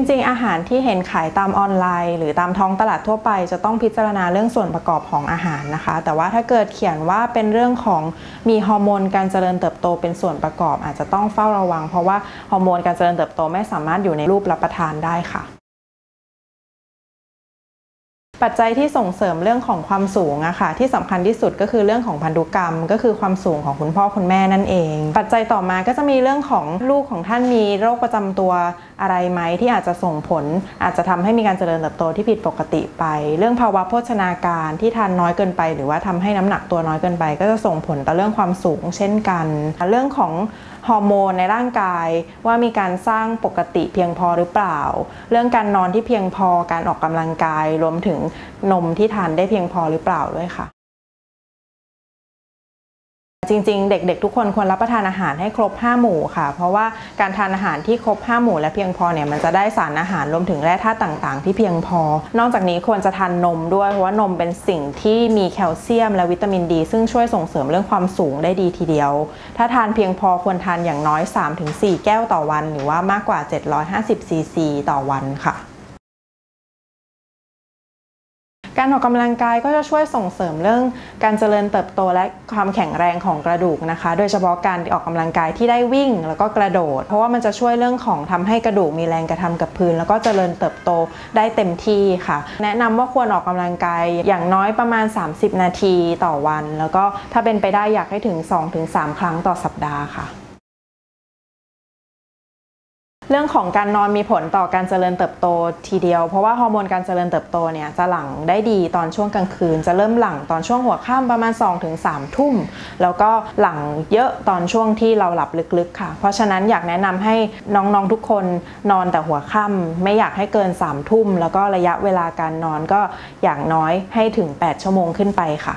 จริงๆ อาหารที่เห็นขายตามออนไลน์ หรือตามท้องตลาดทั่วไป จะต้องพิจารณาเรื่องส่วนประกอบของอาหารนะคะ แต่ว่าถ้าเกิดเขียนว่าเป็นเรื่องของมีฮอร์โมนการเจริญเติบโตเป็นส่วนประกอบ อาจจะต้องเฝ้าระวัง เพราะว่าฮอร์โมนการเจริญเติบโตไม่สามารถอยู่ในรูปรับประทานได้ค่ะ ปัจจัยที่ส่งเสริมเรื่องของความสูงอะค่ะที่สำคัญที่สุดก็คือเรื่องของพันธุกรรม ก็คือความสูงของคุณพ่อคุณแม่นั่นเอง ปัจจัยต่อมาก็จะมีเรื่องของลูกของท่านมีโรคประจำตัวอะไรไหมที่อาจจะส่งผล อาจจะทำให้มีการเจริญเติบโตที่ผิดปกติไป เรื่องภาวะโภชนาการที่ทานน้อยเกินไป หรือว่าทำให้น้ำหนักตัวน้อยเกินไป ก็จะส่งผลต่อเรื่องความสูงเช่นกัน เรื่องของฮอร์โมนในร่างกายว่ามีการสร้างปกติเพียงพอหรือเปล่า เรื่องการนอนที่เพียงพอการออกกำลังกายรวมถึงนมที่ทานได้เพียงพอหรือเปล่าด้วยค่ะ จริงๆ เด็กๆ ทุกคนควรรับประทานอาหารให้ครบ 5 หมู่ค่ะ เพราะว่าการทานอาหารที่ครบ 5 หมู่และเพียงพอเนี่ยมันจะได้สารอาหารรวมถึงแร่ธาตุต่างๆ ที่เพียงพอ นอกจากนี้ควรจะทานนมด้วยเพราะว่านมเป็นสิ่งที่มีแคลเซียมและวิตามินดี ซึ่งช่วยส่งเสริมเรื่องความสูงได้ดีทีเดียว ถ้าทานเพียงพอควรทานอย่างน้อย 3-4 แก้วต่อวัน หรือว่ามากกว่า 750ซีซีต่อวันค่ะ การออกกำลังกายก็จะช่วยส่งเสริมเรื่องการเจริญเติบโตและความแข็งแรงของกระดูกนะคะ โดยเฉพาะการออกกำลังกายที่ได้วิ่งแล้วก็กระโดด เพราะว่ามันจะช่วยเรื่องของทำให้กระดูกมีแรงกระทำกับพื้น แล้วก็เจริญเติบโตได้เต็มที่ค่ะ แนะนำว่าควรออกกำลังกายอย่างน้อยประมาณ 30 นาทีต่อวัน แล้วก็ถ้าเป็นไปได้อยากให้ถึง 2-3 ครั้งต่อสัปดาห์ค่ะ เรื่องของการนอนมีผลต่อการเจริญเติบโตทีเดียว เพราะว่าฮอร์โมนการเจริญเติบโตเนี่ยจะหลั่งได้ดีตอนช่วงกลางคืน จะเริ่มหลั่งตอนช่วงหัวค่ำประมาณ 2-3ทุ่ม แล้วก็หลั่งเยอะตอนช่วงที่เราหลับลึกๆค่ะ เพราะฉะนั้นอยากแนะนำให้น้องๆทุกคนนอนแต่หัวค่ำไม่อยากให้เกิน3ทุ่ม แล้วก็ระยะเวลาการนอนก็อย่างน้อยให้ถึง 8 ชั่วโมงขึ้นไปค่ะ